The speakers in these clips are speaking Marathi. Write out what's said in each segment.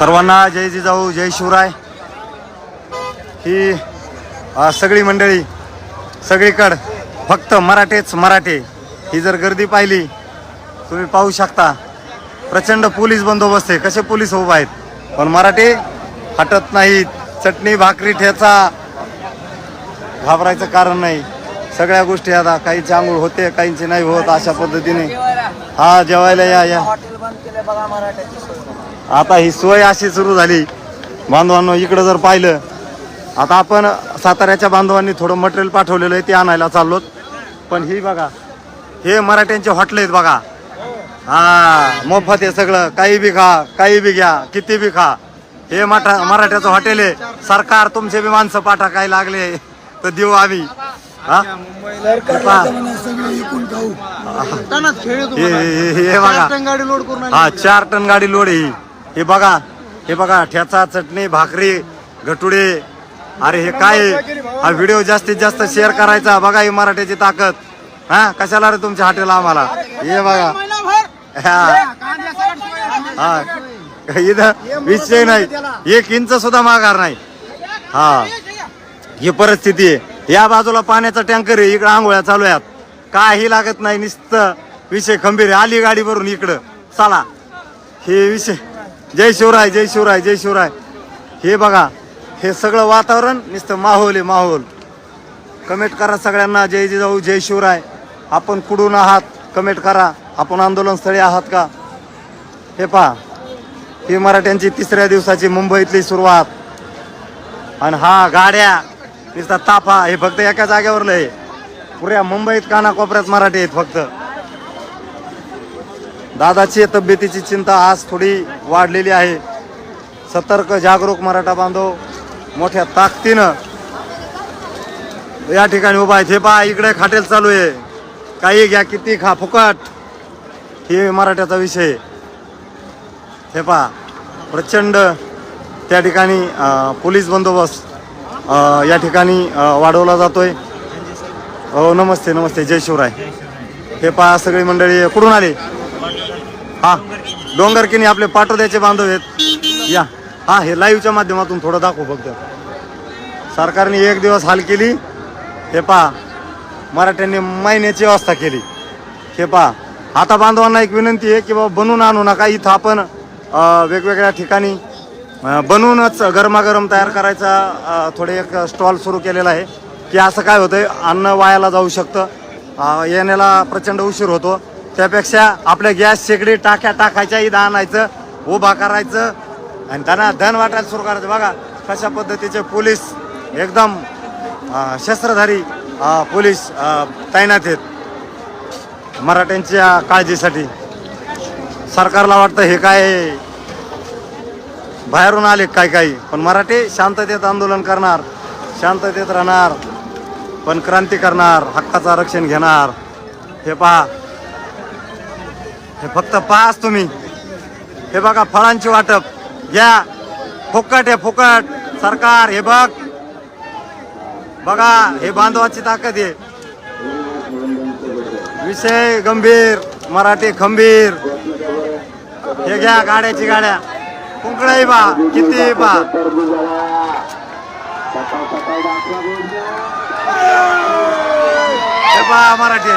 सर्वांना जय जिजाऊ जय शिवराय. ही सगळी मंडळी सगळीकडं फक्त मराठेच मराठे. ही जर गर्दी पाहिली तुम्ही पाहू शकता. प्रचंड पोलीस बंदोबस्त आहे. कसे पोलीस उभा आहेत? पण मराठे हटत नाहीत. चटणी भाकरी ठेचा घाबरायचं कारण नाही. सगळ्या गोष्टी आता काहींची आंघोळ होते काहींची नाही होत अशा पद्धतीने. हा जेवायला या या. आता ही सोय अशी सुरू झाली. बांधवांनो इकडं जर पाहिलं आता आपण साताऱ्याच्या बांधवांनी थोडं मटेरियल पाठवलेलं आहे ते आणायला चाललोत. पण ही बघा हे मराठ्यांचे हॉटेल आहेत बघा. हा मोफत आहे सगळं. काही बी खा काही बी घ्या किती बी खा. हे मठा मराठ्याचं हॉटेल आहे. सरकार तुमचे बी माणसं पाठा काय लागले. तर देऊ आम्ही. हा? हे. बघा. हा चार टन गाडी लोड आहे ही. हे बघा हे बघा ठेचा चटणी भाकरी गटुडे. अरे हे काय? हा व्हिडिओ जास्तीत जास्त शेअर करायचा. बघा ही मराठीची ताकद. हा? कशाला रे तुमच्या हॉटेल आम्हाला? हे बघा. हा. हा. इथं विषय नाही. एक इंच सुद्धा माघार नाही. हा. ही परिस्थिती आहे. या बाजूला पाण्याचा टँकर आहे. इकडं आंघोळ्या चालू आहेत. काही लागत नाही. नुसतं. विषय खंबीर आहे. आली गाडी भरून इकडं. चला. हे विषय जय शिवराय जय शिवराय जय शिवराय. हे बघा हे सगळं वातावरण नुसतं माहोल आहे माहोल. कमेंट करा सगळ्यांना जय जिजाऊ जय शिवराय. आपण कुठून आहात कमेंट करा. आपण आंदोलनस्थळी आहात का? हे पहा. ही मराठ्यांची तिसऱ्या दिवसाची मुंबईतली सुरुवात. आणि हा गाड्या नुसता ताफा हे फक्त एका जागेवरलं आहे. पुऱ्या मुंबईत कानाकोपऱ्यात मराठी आहेत फक्त. दादाची तब्येतीची चिंता आज थोडी वाढलेली आहे. सतर्क जागरूक मराठा बांधव मोठ्या ताकदीनं या ठिकाणी उभा आहेत. हे पहा इकडे खाटेल चालू आहे. काही घ्या किती खा फुकट. हे मराठ्याचा विषय. हे पहा प्रचंड त्या ठिकाणी पोलीस बंदोबस्त या ठिकाणी वाढवला जातोय. हो नमस्ते नमस्ते. जय शिवराय. हे पहा सगळी मंडळी कुठून आली? हा डोंगर किनी आपले पाटोद्याचे बांधव आहेत. या हा हे लाईव्हच्या माध्यमातून थोडं दाखवू फक्त. सरकारने एक दिवस हाल केली. हे पहा मराठ्यांनी महिन्याची व्यवस्था केली. हे पहा आता बांधवांना एक विनंती आहे की बाबा बनवून आणू नका. इथं आपण वेगवेगळ्या ठिकाणी बनवूनच गरमागरम तयार करायचा थोडे एक स्टॉल सुरू केलेला आहे. की असं काय होतं अन्न वायाला जाऊ शकतं. येण्याला प्रचंड उशीर होतो. त्यापेक्षा आपल्या गॅस शेगडी टाक्या टाकायच्या इथं आणायचं उभा करायचं. आणि त्यांना धन वाटायला सुरू करायचं. बघा कशा पद्धतीचे पोलीस एकदम शस्त्रधारी पोलीस तैनात आहेत. मराठ्यांच्या काळजीसाठी सरकारला वाटतं हे काय बाहेरून आले काय काही. पण मराठी शांततेत आंदोलन करणार शांततेत राहणार पण क्रांती करणार हक्काचं आरक्षण घेणार. हे पहा. हे फक्त पास तुम्ही. हे बघा फळांची वाटप. घ्या फुकट हे फुकट. सरकार हे बघ. बघा हे बांधवाची ताकद आहे. विषय गंभीर मराठी खंबीर. हे घ्या गाड्याची गाड्या. कुंकडाई बा किती बा हे बा मराठी.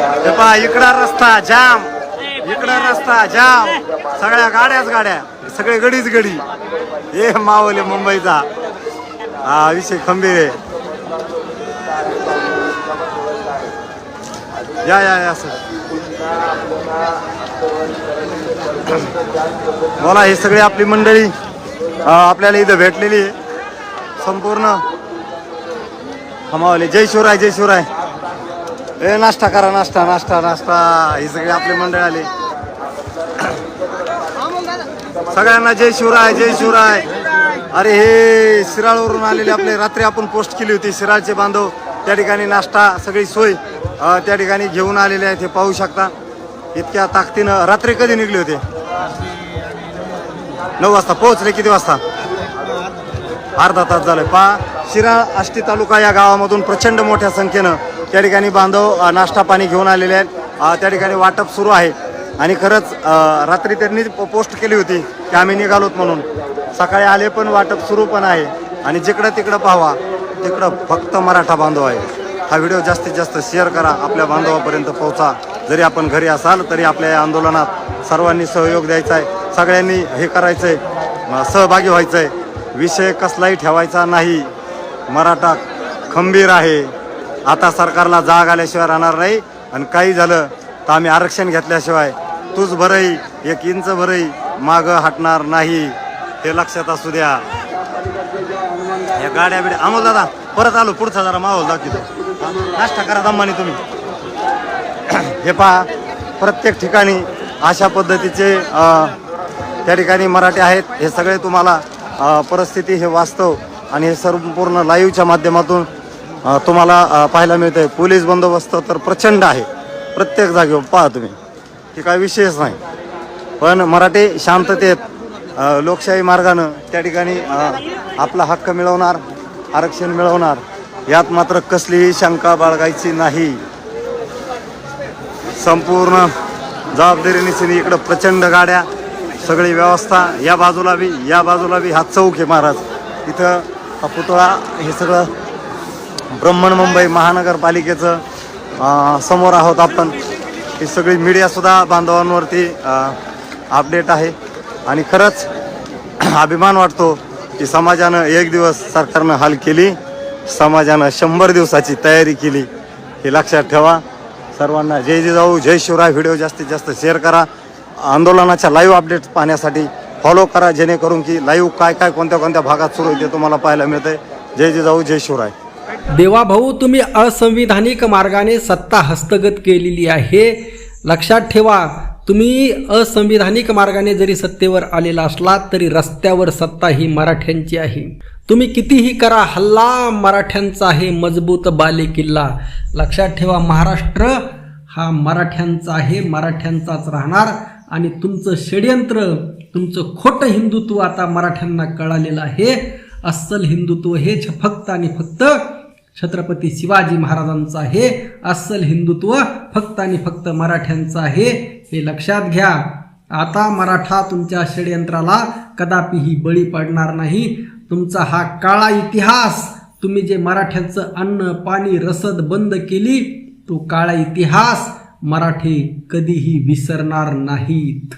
हे पहा इकडा रस्ता जाम. इकडा रस्ता जाम. सगळ्या गाड्याच गाड्या. सगळे गडीच गडी. हे मावले मुंबईचा. हा विषय खंबीर आहे. या या या सर. बोला ही सगळी आपली मंडळी आपल्याला इथं भेटलेली आहे. संपूर्ण. हमावले जय शिवराय जय शिवराय. ए नाश्ता करा नाश्ता नाश्ता नाश्ता. ही सगळे आपले मंडळ आले. सगळ्यांना जय शिवराय जय शिवराय. अरे हे शिराळवरून आलेले आपले रात्री आपण पोस्ट केली होती. शिराळचे बांधव त्या ठिकाणी नाश्ता सगळी सोय त्या ठिकाणी घेऊन आलेले आहेत. हे पाहू शकता. इतक्या ताकदीनं रात्री कधी निघले होते? नऊ वाजता. पोहोचले किती वाजता? अर्धा तास झालं. पा शिराळ आष्टी तालुका या गावामधून प्रचंड मोठ्या संख्येनं त्या ठिकाणी बांधव नाश्ता पाणी घेऊन आलेले आहेत. त्या ठिकाणी वाटप सुरू आहे. आणि खरंच रात्री त्यांनी प- पोस्ट केली होती की आम्ही निघालोत म्हणून. सकाळी आले पण वाटप सुरू पण आहे. आणि जिकडं तिकडं पाहावा तिकडं फक्त मराठा बांधव आहे. हा व्हिडिओ जास्तीत जास्त शेअर करा. आपल्या बांधवापर्यंत पोहोचा. जरी आपण घरी असाल तरी आपल्या या आंदोलनात सर्वांनी सहयोग द्यायचा आहे. सगळ्यांनी हे करायचं आहे सहभागी व्हायचं आहे विषय कसलाही ठेवायचा नाही. मराठा खंबीर आहे. आता सरकारला जाग आल्याशिवाय राहणार नाही. आणि काही झालं तर आम्ही आरक्षण घेतल्याशिवाय तूच भरई एक इंच भरई मागं हटणार नाही. हे लक्षात असू द्या. या गाड्या बिड्या अमोल दादा परत आलो. पुढचा जरा माहोल दाखवतो. नाश्ता करा दम्मानी तुम्ही. हे पहा प्रत्येक ठिकाणी अशा पद्धतीचे त्या ठिकाणी मराठी आहेत. हे सगळे तुम्हाला परिस्थिती हे वास्तव आणि हे संपूर्ण लाईव्हच्या माध्यमातून तुम्हाला पाहायला मिळतंय पोलीस बंदोबस्त तर प्रचंड आहे. प्रत्येक जागेवर पहा तुम्ही. हे काय विशेष नाही. पण मराठी शांततेत लोकशाही मार्गानं त्या ठिकाणी आपला हक्क मिळवणार आरक्षण मिळवणार यात मात्र कसलीही शंका बाळगायची नाही. संपूर्ण जबाबदारीने इकडं प्रचंड गाड्या सगळी व्यवस्था या बाजूला बी या बाजूला बी हा चौक आहे महाराज. इथं हा पुतळा हे सगळं ब्रह्मण मुंबई महानगरपालिकेचं समोर आहोत आपण. ही सगळी मीडियासुद्धा बांधवांवरती अपडेट आहे. आणि खरंच अभिमान वाटतो की समाजानं एक दिवस सरकारनं हाल केली. समाजानं शंभर दिवसाची तयारी केली. हे लक्षात ठेवा. सर्वांना जय जिजाऊ जय शिवराय. व्हिडिओ जास्तीत जास्त शेअर करा. आंदोलनाच्या लाईव्ह अपडेट पाहण्यासाठी फॉलो करा जेणेकरून की लाईव्ह काय काय कोणत्या कोणत्या भागात सुरू आहे ते तुम्हाला पाहायला मिळतंय. जय जिजाऊ जय शिवराय. देवाभाऊ तुम्ही असंविधानिक मार्गाने सत्ता हस्तगत केलेली आहे. लक्षात ठेवा तुम्ही असंविधानिक मार्गाने जरी सत्तेवर आलेला असलात तरी रस्त्यावर सत्ता ही मराठ्यांची आहे. तुम्ही कितीही करा हल्ला मराठ्यांचा आहे मजबूत बाले किल्ला लक्षात ठेवा महाराष्ट्र हा मराठ्यांचा आहे मराठ्यांचाच राहणार. आणि तुमचं षडयंत्र तुमचं खोटं हिंदुत्व आता मराठ्यांना कळालेलं आहे. अस्सल हिंदुत्व हे फक्त आणि फक्त छत्रपती शिवाजी महाराजांचं आहे. अस्सल हिंदुत्व फक्त आणि फक्त मराठ्यांचं आहे. हे लक्षात घ्या. आता मराठा तुमच्या षडयंत्राला कदापिही बळी पडणार नाही. तुमचा हा काळा इतिहास तुम्ही जे मराठ्यांचं अन्न पाणी रसद बंद केली तो काळा इतिहास मराठी कधीही विसरणार नाहीत.